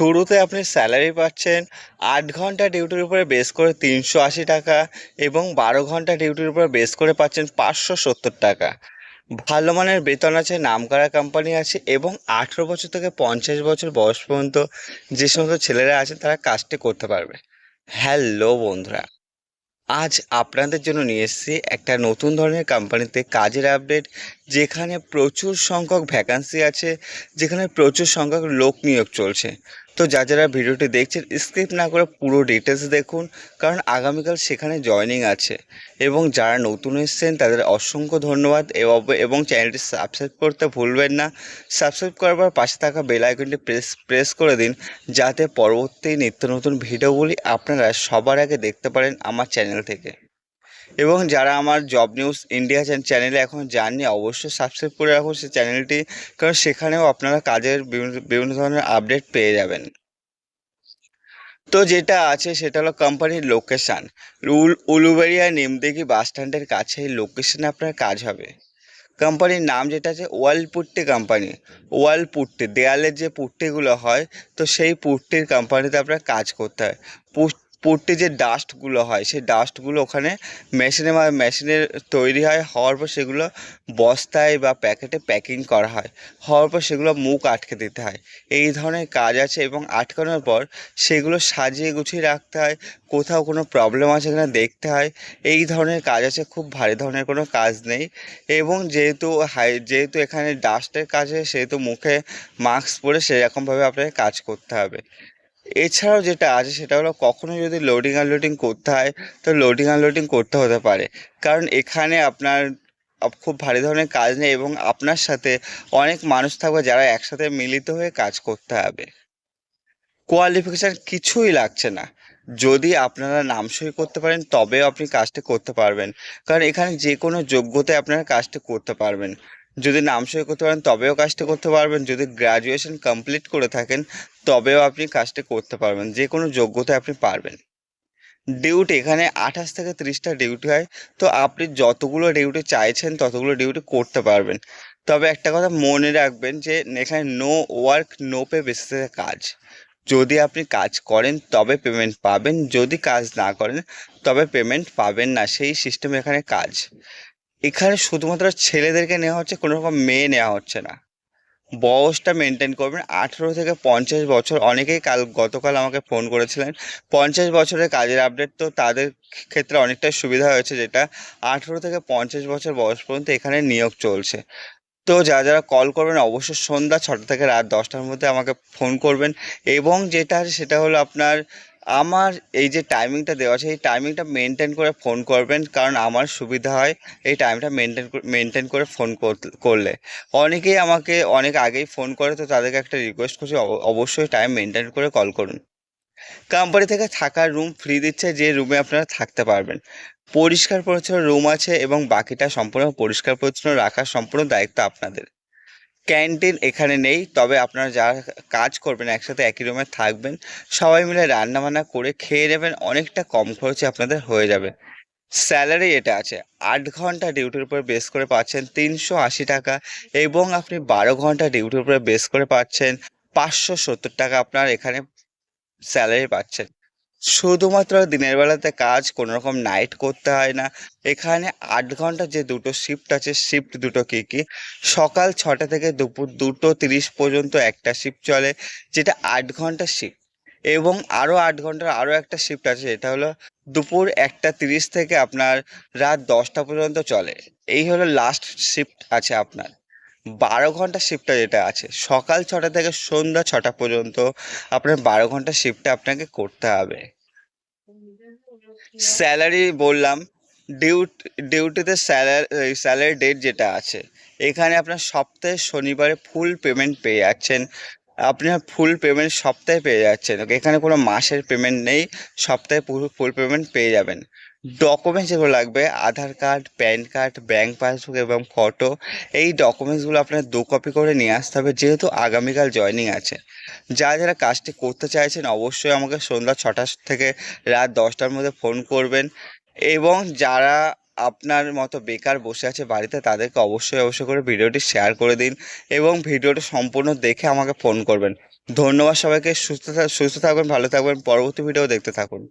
শুরুতে আপনি স্যালারি পাচ্ছেন আট ঘণ্টা ডিউটির উপরে বেস করে তিনশো আশি টাকা এবং বারো ঘণ্টা ডিউটির উপরে বেস করে পাচ্ছেন পাঁচশো সত্তর টাকা। ভালো মানের বেতন আছে, নামকরা কোম্পানি আছে এবং আঠেরো বছর থেকে পঞ্চাশ বছর বয়স পর্যন্ত যে সমস্ত ছেলেরা আছে তারা কাজটি করতে পারবে। হ্যালো বন্ধুরা, আজ আপনাদের জন্য নিয়ে এসেছি একটা নতুন ধরনের কোম্পানিতে কাজের আপডেট যেখানে প্রচুর সংখ্যক ভ্যাকান্সি আছে, যেখানে প্রচুর সংখ্যক লোক নিয়োগ চলছে। তো যা যারা ভিডিওটি দেখছেন স্কিপ না করে পুরো ডিটেলস দেখুন, কারণ আগামীকাল সেখানে জয়নিং আছে। এবং যারা নতুন এসছেন, তাদের অসংখ্য ধন্যবাদ। এবং চ্যানেলটি সাবস্ক্রাইব করতে ভুলবেন না। সাবস্ক্রাইব করবার পাশে থাকা বেল আইকনটি প্রেস প্রেস করে দিন, যাতে পরবর্তী নিত্য নতুন ভিডিওগুলি আপনারা সবার আগে দেখতে পারেন আমার চ্যানেল থেকে। এবং যারা আমার জব নিউজ ইন্ডিয়া চ্যানেলে এখন যাননি, অবশ্যই সাবস্ক্রাইব করে রাখুন সেই চ্যানেলটি কারণ সেখানেও আপনারা কাজের বিভিন্ন বিভিন্ন ধরনের আপডেট পেয়ে যাবেন। তো যেটা আছে সেটা হলো কোম্পানির লোকেশান উল, উলুবেড়িয়া নিমদিঘি বাস স্ট্যান্ডের কাছে এই লোকেশানে আপনার কাজ হবে। কোম্পানির নাম যেটা আছে wall putty company wall putty দেয়ালের যে পুট্টিগুলো হয়, তো সেই পুট্টির কোম্পানিতে আপনার কাজ করতে হয়। পুট- পুট্টি যে ডাস্টগুলো হয়, সেই ডাস্টগুলো ওখানে মেশিনে মেশিনে তৈরি হয়। হওয়ার পর সেগুলো বস্তায় বা প্যাকেটে প্যাকিং করা হয়। হওয়ার পর সেগুলো মুখ আটকে দিতে হয়। এই ধরনের কাজ আছে এবং আটকানোর পর সেগুলো সাজিয়ে গুছিয়ে রাখতে হয়। কোথাও কোনো প্রবলেম আছে কিনা দেখতে হয়। এই ধরনের কাজ আছে। খুব ভারী ধরনের কোনো কাজ নেই। এবং যেহেতু হাই যেহেতু এখানে ডাস্টের কাজে সেহেতু মুখে মাস্ক পরে সেরকমভাবে আপনাকে কাজ করতে হবে। এছাড়াও যেটা আছে সেটা হলো কখনো যদি লোডিং আনলোডিং করতে হয়, তো লোডিং আনলোডিং করতে হতে পারে। কারণ এখানে আপনার খুব ভারী ধরনের কাজ নেই এবং আপনার সাথে অনেক মানুষ থাকবে যারা একসাথে মিলিত হয়ে কাজ করতে হবে। কোয়ালিফিকেশান কিছুই লাগছে না। যদি আপনারা নাম সই করতে পারেন, তবেও আপনি কাজটি করতে পারবেন। কারণ এখানে যে কোনো যোগ্যতায় আপনারা কাজটি করতে পারবেন। যদি নাম সই করতে পারেন, তবেও কাজটি করতে পারবেন। যদি গ্র্যাজুয়েশন কমপ্লিট করে থাকেন তবেও আপনি কাজটি করতে পারবেন, যে কোনো যোগ্যতায় আপনি পারবেন। ডিউটি, এখানে আঠাশ থেকে তিরিশটা ডিউটি হয়, তো আপনি যতগুলো ডিউটি চাইছেন, ততগুলো ডিউটি করতে পারবেন। তবে একটা কথা মনে রাখবেন যে, এখানে নো ওয়ার্ক নো পে বেসিসে কাজ। যদি আপনি কাজ করেন, তবে পেমেন্ট পাবেন, যদি কাজ না করেন, তবে পেমেন্ট পাবেন না, সেই সিস্টেম এখানে কাজ। এখানে শুধুমাত্র ছেলেদেরকে নেওয়া হচ্ছে কোনো রকম মেয়ে নেওয়া হচ্ছে না। বয়সটা মেনটেন করবেন। আঠেরো থেকে পঞ্চাশ বছর। অনেকেই কাল, গতকাল আমাকে ফোন করেছিলেন। পঞ্চাশ বছরের কাজের আপডেট তো তাদের ক্ষেত্রে অনেকটাই সুবিধা হয়েছে যেটা, আঠেরো থেকে পঞ্চাশ বছর বয়স পর্যন্ত এখানে নিয়োগ চলছে। তো যারা যারা কল করবেন, অবশ্যই সন্ধ্যা ছটা থেকে রাত দশটার মধ্যে আমাকে ফোন করবেন। এবং যেটা আছে সেটা হলো আপনার আমার এই যে টাইমিংটা দেওয়া আছে, এই টাইমিংটা মেনটেন করে ফোন করবেন, কারণ আমার সুবিধা হয় এই টাইমটা মেনটেন মেনটেন করে ফোন করলে। অনেকেই আমাকে অনেক আগেই ফোন করে, তো তাদেরকে একটা রিকোয়েস্ট করছি অবশ্যই টাইম মেনটেন করে কল করুন। কোম্পানি থেকে থাকার রুম ফ্রি দিচ্ছে, যে রুমে আপনারা থাকতে পারবেন। পরিষ্কার পরিচ্ছন্ন রুম আছে এবং বাকিটা সম্পূর্ণ পরিষ্কার পরিচ্ছন্ন রাখার সম্পূর্ণ দায়িত্ব আপনাদের। ক্যান্টিন এখানে নেই, তবে আপনারা যারা কাজ করবেন, একসাথে একই রুমে থাকবেন, সবাই মিলে রান্নাবান্না করে খেয়ে নেবেন, অনেকটা কম খরচে আপনাদের হয়ে যাবে। স্যালারি এটা আছে, আট ঘণ্টা ডিউটির উপর বেস করে পাচ্ছেন তিনশো আশি টাকা এবং আপনি বারো ঘণ্টা ডিউটির উপরে বেস করে পাচ্ছেন পাঁচশো সত্তর টাকা আপনার এখানে স্যালারি পাচ্ছেন। শুধুমাত্র দিনের বেলাতে কাজ কোনো রকম নাইট করতে হয় না। এখানে আট ঘণ্টা যে দুটো শিফট আছে শিফট দুটো কী কী? সকাল ছটা থেকে দুপুর দুটো তিরিশ পর্যন্ত একটা শিফট চলে, যেটা আট ঘণ্টা শিফট এবং আরও আট ঘণ্টার আরও একটা শিফট আছে এটা হলো দুপুর একটা তিরিশ থেকে আপনার রাত দশটা পর্যন্ত চলে। এই হলো লাস্ট শিফট আছে আপনার। বারো ঘণ্টা শিফটটা যেটা আছে, সকাল ছটা থেকে সন্ধ্যা ছটা পর্যন্ত আপনার বারো ঘণ্টা শিফটটা আপনাকে করতে হবে। স্যালারি বললাম ডিউটি ডিউটিতে স্যালারি স্যালারি ডেট যেটা আছে, এখানে আপনার সপ্তাহে শনিবারে ফুল পেমেন্ট পেয়ে যাচ্ছেন। আপনার ফুল পেমেন্ট সপ্তাহে পেয়ে যাচ্ছেন, এখানে কোনো মাসের পেমেন্ট নেই, সপ্তাহে পুরো ফুল পেমেন্ট পেয়ে যাবেন। ডকুমেন্টস যেগুলো লাগবে, Aadhaar card PAN card bank passbook এবং ফটো এই ডকুমেন্টসগুলো আপনার দু কপি করে নিয়ে আসতে হবে যেহেতু আগামীকাল জয়নিং আছে। যারা যারা কাজটি করতে চাইছেন অবশ্যই আমাকে সন্ধ্যা ছটা থেকে রাত দশটার মধ্যে ফোন করবেন এবং যারা আপনার মতো বেকার বসে আছে বাড়িতে তাদেরকে অবশ্যই অবশ্যই করে ভিডিওটি শেয়ার করে দিন এবং ভিডিওটি সম্পূর্ণ দেখে আমাকে ফোন করবেন। ধন্যবাদ সবাইকে, সুস্থ সুস্থ থাকবেন, ভালো থাকবেন, পরবর্তী ভিডিও দেখতে থাকুন।